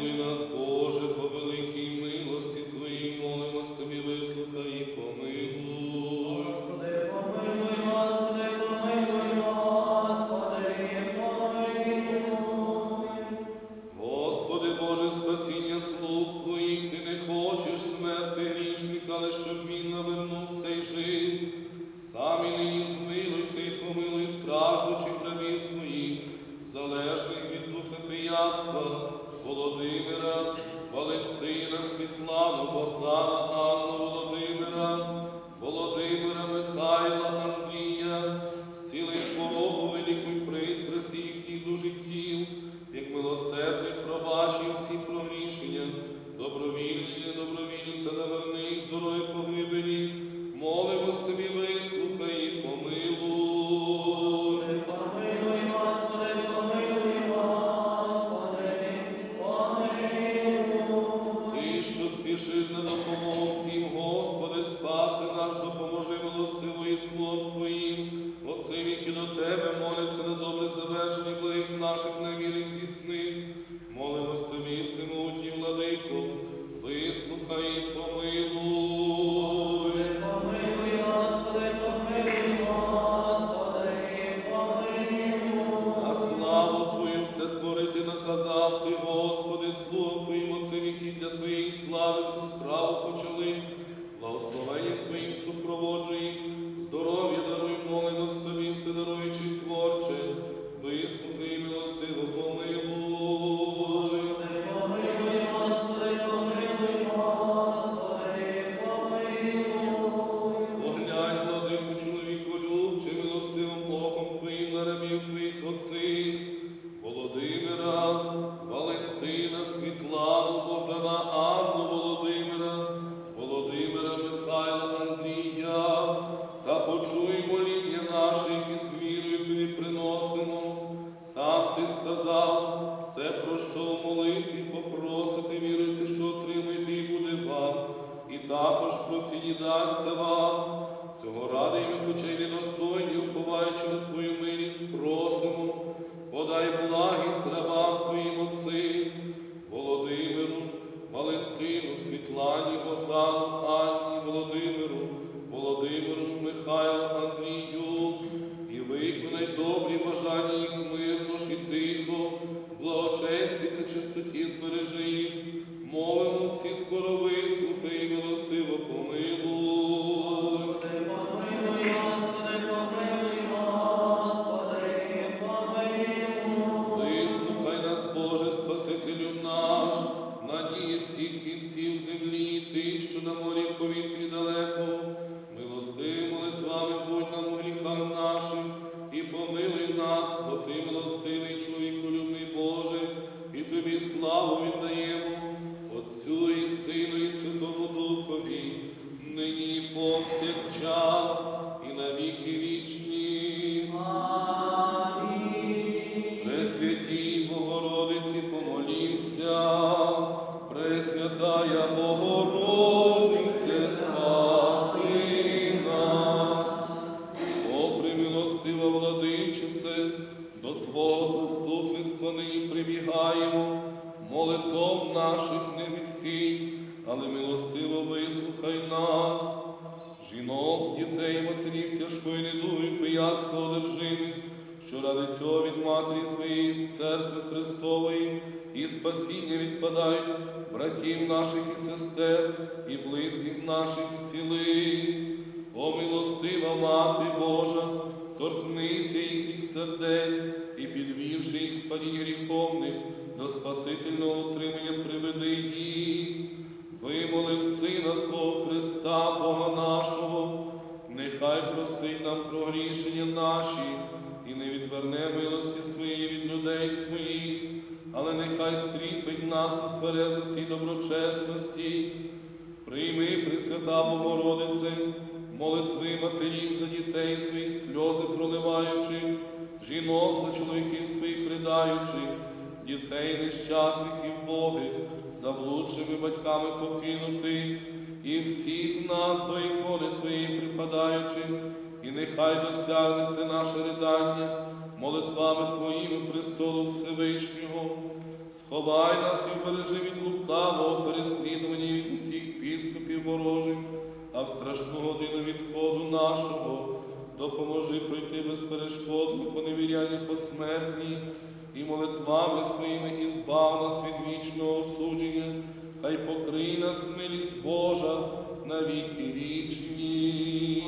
Помилуй нас, Боже, по великій милості Твоїй, молимось Тобі, вислухай і помилуй. Господи, помилуй, Господи, помилуй, Господи, помилуй. Господи Боже, спасіння слуг Твоїх, Ти не хочеш смерти грішника, але щоб він навернувся і жив. Самі нині змилуйся і помилуй страждучих рабів Твоїх, залежних від духа пияцтва, Володимира, Валентина, Світлану, Богдана, Анну, і для Твоєї слави цю справу почали. Благословенням Твоїм супроводжуй здоров'я даруй, молимось Тобі, вседаруючий творче, ти сказав, все, про що в молитві попросите, віруйте, що отримаєте і буде вам, і також просінні дасться вам. Цього ради ми, хоча й недостойні, уповаючи на Твою милість, просимо, подай благість рабам Твоїм отци, Володимиру, Валентину, Світлані, Богдану, Анні, Володимиру, чистоті збережи їх, мовимо всі скоро вислухай, і милостиво помилуй. Вислухай нас, Боже, Спасителю наш, надії всіх кінців землі, ти, що на морі в повітрі далеко, нині прибігаємо, молитов наших не відкинь, але милостиво вислухай нас. Жінок, дітей, матерів тяжкої недуги, пияцтва одержимих, що ради цього від матері своєї церкви Христової і спасіння відпадають братів наших і сестер, і близьких наших зціли. О милостива Мати Божа, торкнися їхніх сердець і підвівши їх з падінь гріховних до спасительного утримання приведи їх. Вимолив Сина свого Христа, Бога нашого, нехай простить нам прогрішення наші і не відверне милості своєї від людей своїх, але нехай скріпить нас у тверезості й доброчесності. Прийми, Пресвята Богородице, молитви матерів за дітей своїх, сльози проливаючих, жінок за чоловіків своїх ридаючих, дітей нещасних і вбогих, заблудшими батьками покинутих, і всіх нас до ікони Твої припадаючих, і нехай досягне це наше ридання молитвами Твоїми престолу Всевишнього. Сховай нас і вбережи від лукавого переслідування від усіх підступів ворожих, а в страшну годину відходу нашого допоможи пройти безперешкодно поневіряння посмертні і молитвами своїми і збав нас від вічного осудження, хай покрий нас милість Божа на віки вічні.